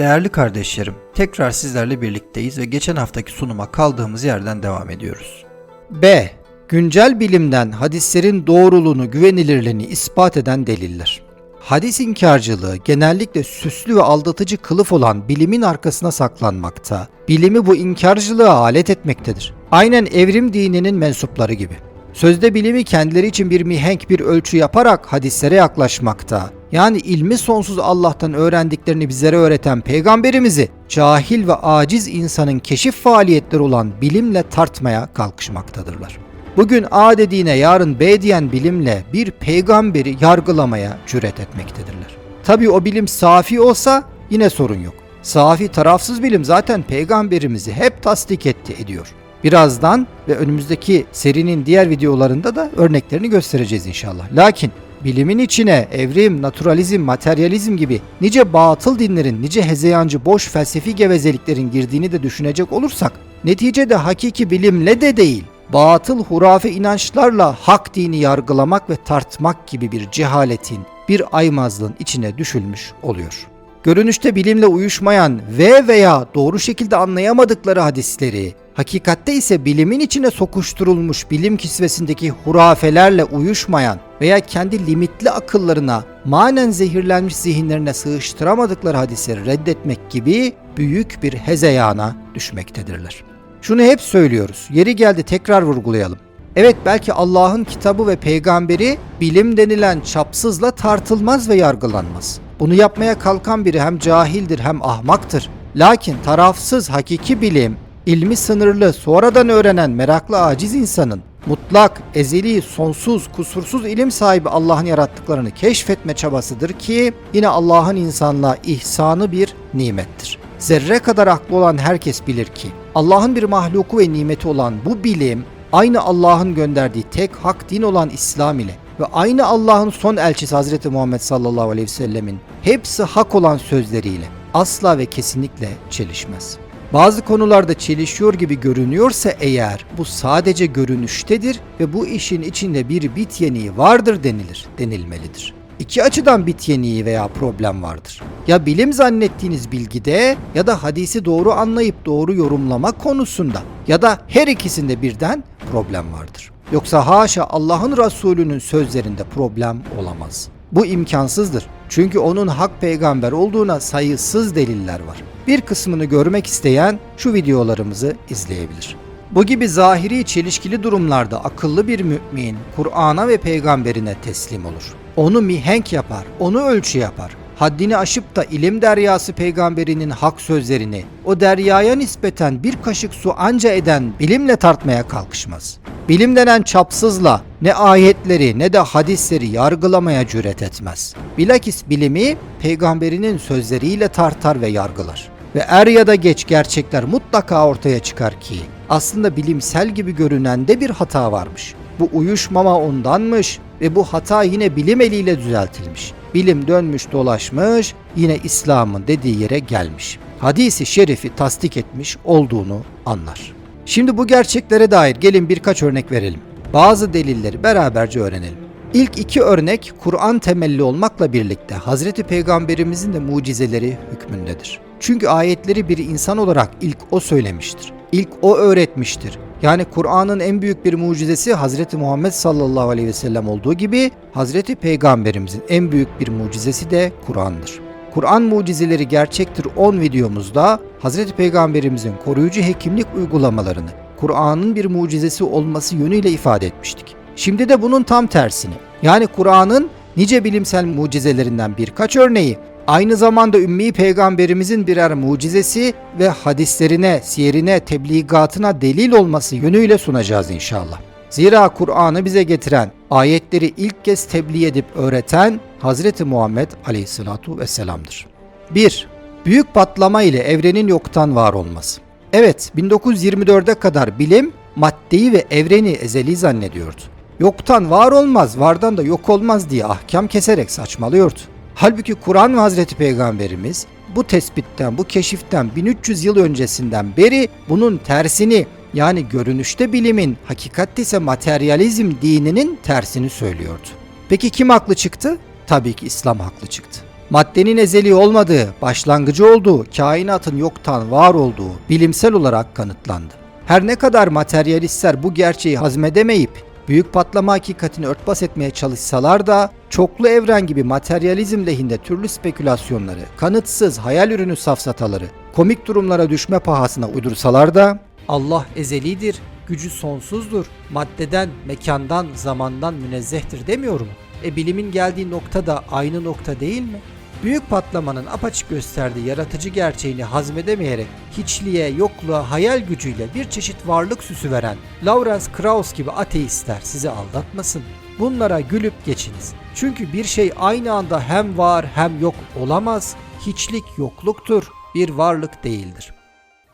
Değerli kardeşlerim, tekrar sizlerle birlikteyiz ve geçen haftaki sunuma kaldığımız yerden devam ediyoruz. B. Güncel bilimden hadislerin doğruluğunu, güvenilirliğini ispat eden deliller. Hadis inkarcılığı genellikle süslü ve aldatıcı kılıf olan bilimin arkasına saklanmakta, bilimi bu inkarcılığa alet etmektedir. Aynen evrim dininin mensupları gibi. Sözde bilimi kendileri için bir mihenk bir ölçü yaparak hadislere yaklaşmakta. Yani ilmi sonsuz Allah'tan öğrendiklerini bizlere öğreten peygamberimizi cahil ve aciz insanın keşif faaliyetleri olan bilimle tartmaya kalkışmaktadırlar. Bugün A dediğine yarın B diyen bilimle bir peygamberi yargılamaya cüret etmektedirler. Tabi o bilim safi olsa yine sorun yok. Safi tarafsız bilim zaten peygamberimizi hep tasdik etti ediyor. Birazdan ve önümüzdeki serinin diğer videolarında da örneklerini göstereceğiz inşallah. Lakin bilimin içine evrim, naturalizm, materyalizm gibi nice batıl dinlerin, nice hezeyancı boş felsefi gevezeliklerin girdiğini de düşünecek olursak neticede hakiki bilimle de değil, batıl hurafe inançlarla hak dini yargılamak ve tartmak gibi bir cehaletin, bir aymazlığın içine düşülmüş oluyor. Görünüşte bilimle uyuşmayan ve veya doğru şekilde anlayamadıkları hadisleri, hakikatte ise bilimin içine sokuşturulmuş bilim kisvesindeki hurafelerle uyuşmayan veya kendi limitli akıllarına manen zehirlenmiş zihinlerine sığıştıramadıkları hadisleri reddetmek gibi büyük bir hezeyana düşmektedirler. Şunu hep söylüyoruz. Yeri geldi tekrar vurgulayalım. Evet belki Allah'ın kitabı ve peygamberi bilim denilen çapsızla tartılmaz ve yargılanmaz. Bunu yapmaya kalkan biri hem cahildir hem ahmaktır. Lakin tarafsız hakiki bilim, ilmi sınırlı, sonradan öğrenen meraklı aciz insanın mutlak, ezeli, sonsuz, kusursuz ilim sahibi Allah'ın yarattıklarını keşfetme çabasıdır ki yine Allah'ın insanlığa ihsanı bir nimettir. Zerre kadar aklı olan herkes bilir ki Allah'ın bir mahluku ve nimeti olan bu bilim aynı Allah'ın gönderdiği tek hak din olan İslam ile ve aynı Allah'ın son elçisi Hazreti Muhammed sallallahu aleyhi ve sellemin hepsi hak olan sözleriyle asla ve kesinlikle çelişmez. Bazı konularda çelişiyor gibi görünüyorsa eğer bu sadece görünüştedir ve bu işin içinde bir bit yeniği vardır denilir, denilmelidir. İki açıdan bit yeniği veya problem vardır. Ya bilim zannettiğiniz bilgide ya da hadisi doğru anlayıp doğru yorumlama konusunda ya da her ikisinde birden problem vardır. Yoksa haşa Allah'ın Resulü'nün sözlerinde problem olamaz. Bu imkansızdır. Çünkü onun hak peygamber olduğuna sayısız deliller var. Bir kısmını görmek isteyen şu videolarımızı izleyebilir. Bu gibi zahiri çelişkili durumlarda akıllı bir mümin Kur'an'a ve peygamberine teslim olur. Onu mihenk yapar, onu ölçü yapar. Haddini aşıp da ilim deryası peygamberinin hak sözlerini o deryaya nispeten bir kaşık su anca eden bilimle tartmaya kalkışmaz. Bilim denen çapsızla ne ayetleri ne de hadisleri yargılamaya cüret etmez. Bilakis bilimi peygamberinin sözleriyle tartar ve yargılar. Ve er ya da geç gerçekler mutlaka ortaya çıkar ki aslında bilimsel gibi görünen de bir hata varmış. Bu uyuşmama ondanmış ve bu hata yine bilim eliyle düzeltilmiş. Bilim dönmüş dolaşmış yine İslam'ın dediği yere gelmiş. Hadisi şerifi tasdik etmiş olduğunu anlar. Şimdi bu gerçeklere dair gelin birkaç örnek verelim. Bazı delilleri beraberce öğrenelim. İlk iki örnek Kur'an temelli olmakla birlikte Hazreti Peygamberimizin de mucizeleri hükmündedir. Çünkü ayetleri bir insan olarak ilk o söylemiştir. İlk o öğretmiştir. Yani Kur'an'ın en büyük bir mucizesi Hazreti Muhammed sallallahu aleyhi ve sellem olduğu gibi Hazreti Peygamberimizin en büyük bir mucizesi de Kur'an'dır. Kur'an mucizeleri gerçektir 10 videomuzda Hazreti Peygamberimizin koruyucu hekimlik uygulamalarını Kur'an'ın bir mucizesi olması yönüyle ifade etmiştik. Şimdi de bunun tam tersini. Yani Kur'an'ın nice bilimsel mucizelerinden birkaç örneği aynı zamanda ümmi peygamberimizin birer mucizesi ve hadislerine, siyerine, tebligatına delil olması yönüyle sunacağız inşallah. Zira Kur'an'ı bize getiren, ayetleri ilk kez tebliğ edip öğreten Hazreti Muhammed Aleyhisselatu Vesselam'dır. 1. Büyük patlama ile evrenin yoktan var olması. Evet, 1924'e kadar bilim maddeyi ve evreni ezeli zannediyordu. Yoktan var olmaz, vardan da yok olmaz diye ahkam keserek saçmalıyordu. Halbuki Kur'an ve Hazreti Peygamberimiz bu tespitten, bu keşiften 1300 yıl öncesinden beri bunun tersini yani görünüşte bilimin, hakikatte ise materyalizm dininin tersini söylüyordu. Peki kim haklı çıktı? Tabii ki İslam haklı çıktı. Maddenin ezeli olmadığı, başlangıcı olduğu, kainatın yoktan var olduğu bilimsel olarak kanıtlandı. Her ne kadar materyalistler bu gerçeği hazmedemeyip büyük patlama hakikatini örtbas etmeye çalışsalar da çoklu evren gibi materyalizm lehinde türlü spekülasyonları, kanıtsız hayal ürünü safsataları, komik durumlara düşme pahasına uydursalar da Allah ezelidir, gücü sonsuzdur, maddeden, mekandan, zamandan münezzehtir demiyor mu? E bilimin geldiği nokta da aynı nokta değil mi? Büyük patlamanın apaçık gösterdiği yaratıcı gerçeğini hazmedemeyerek hiçliğe, yokluğa, hayal gücüyle bir çeşit varlık süsü veren Lawrence Krauss gibi ateistler sizi aldatmasın. Bunlara gülüp geçiniz. Çünkü bir şey aynı anda hem var hem yok olamaz. Hiçlik yokluktur, bir varlık değildir.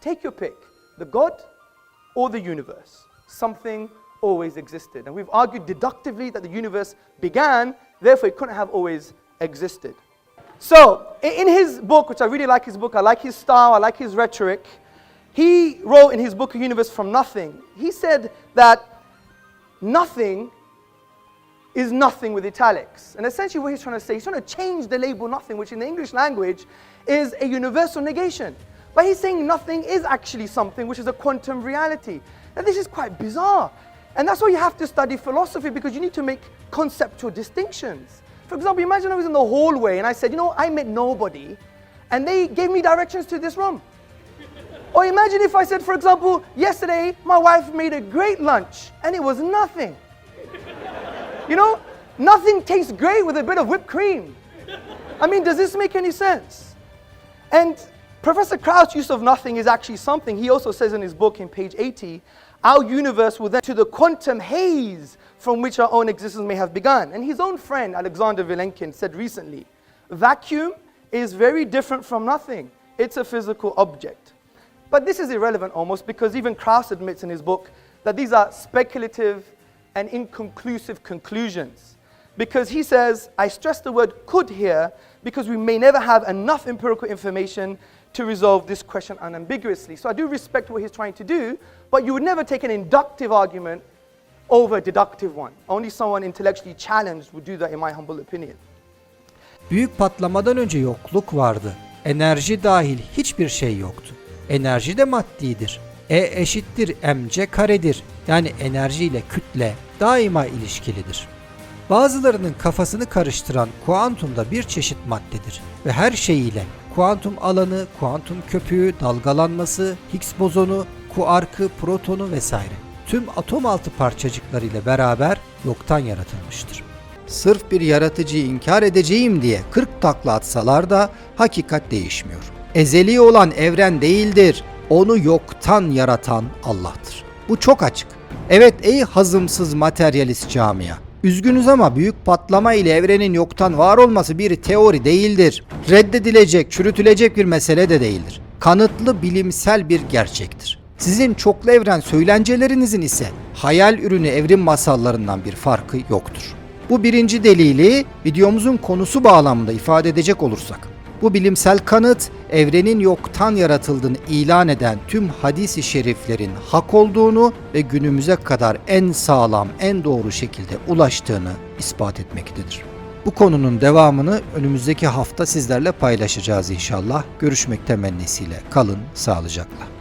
Take your pick the God or the universe. Something always existed. And we've argued deductively that the universe began, therefore, it couldn't have always existed. So, in his book, which I really like his book, I like his style, I like his rhetoric, he wrote in his book, A Universe from Nothing, he said that nothing is nothing with italics. And essentially, what he's trying to say, he's trying to change the label nothing, which in the English language is a universal negation. But he's saying nothing is actually something, which is a quantum reality. Now, this is quite bizarre. And that's why you have to study philosophy because you need to make conceptual distinctions. For example, imagine I was in the hallway and I said, you know, I met nobody, and they gave me directions to this room. Or imagine if I said, for example, yesterday my wife made a great lunch and it was nothing. You know, nothing tastes great with a bit of whipped cream. I mean, does this make any sense? And Professor Krauss' use of nothing is actually something. He also says in his book in page 80 our universe will then to the quantum haze from which our own existence may have begun. And his own friend, Alexander Vilenkin, said recently vacuum is very different from nothing, it's a physical object. But this is irrelevant almost because even Krauss admits in his book that these are speculative and inconclusive conclusions. Because he says, I stress the word could here because we may never have enough empirical information to resolve this question unambiguously. So I do respect what he's trying to do, but you would never take an inductive argument over a deductive one. Only someone intellectually challenged would do that, in my humble opinion. Büyük patlamadan önce yokluk vardı. Enerji dahil hiçbir şey yoktu. Enerji de maddidir. E eşittir mc karedir. Yani enerji ile kütle daima ilişkilidir. Bazılarının kafasını karıştıran kuantum da bir çeşit maddedir ve her şeyiyle kuantum alanı, kuantum köpüğü, dalgalanması, Higgs bozonu, kuarkı, protonu vesaire tüm atom altı parçacıklarıyla beraber yoktan yaratılmıştır. Sırf bir yaratıcıyı inkar edeceğim diye 40 takla atsalar da hakikat değişmiyor. Ezeli olan evren değildir. Onu yoktan yaratan Allah'tır. Bu çok açık. Evet ey hazımsız materyalist camia. Üzgünüz ama büyük patlama ile evrenin yoktan var olması bir teori değildir. Reddedilecek, çürütülecek bir mesele de değildir. Kanıtlı bilimsel bir gerçektir. Sizin çoklu evren söylencelerinizin ise hayal ürünü evrim masallarından bir farkı yoktur. Bu birinci delili videomuzun konusu bağlamında ifade edecek olursak. Bu bilimsel kanıt evrenin yoktan yaratıldığını ilan eden tüm hadis-i şeriflerin hak olduğunu ve günümüze kadar en sağlam, en doğru şekilde ulaştığını ispat etmektedir. Bu konunun devamını önümüzdeki hafta sizlerle paylaşacağız inşallah. Görüşmek temennisiyle kalın sağlıcakla.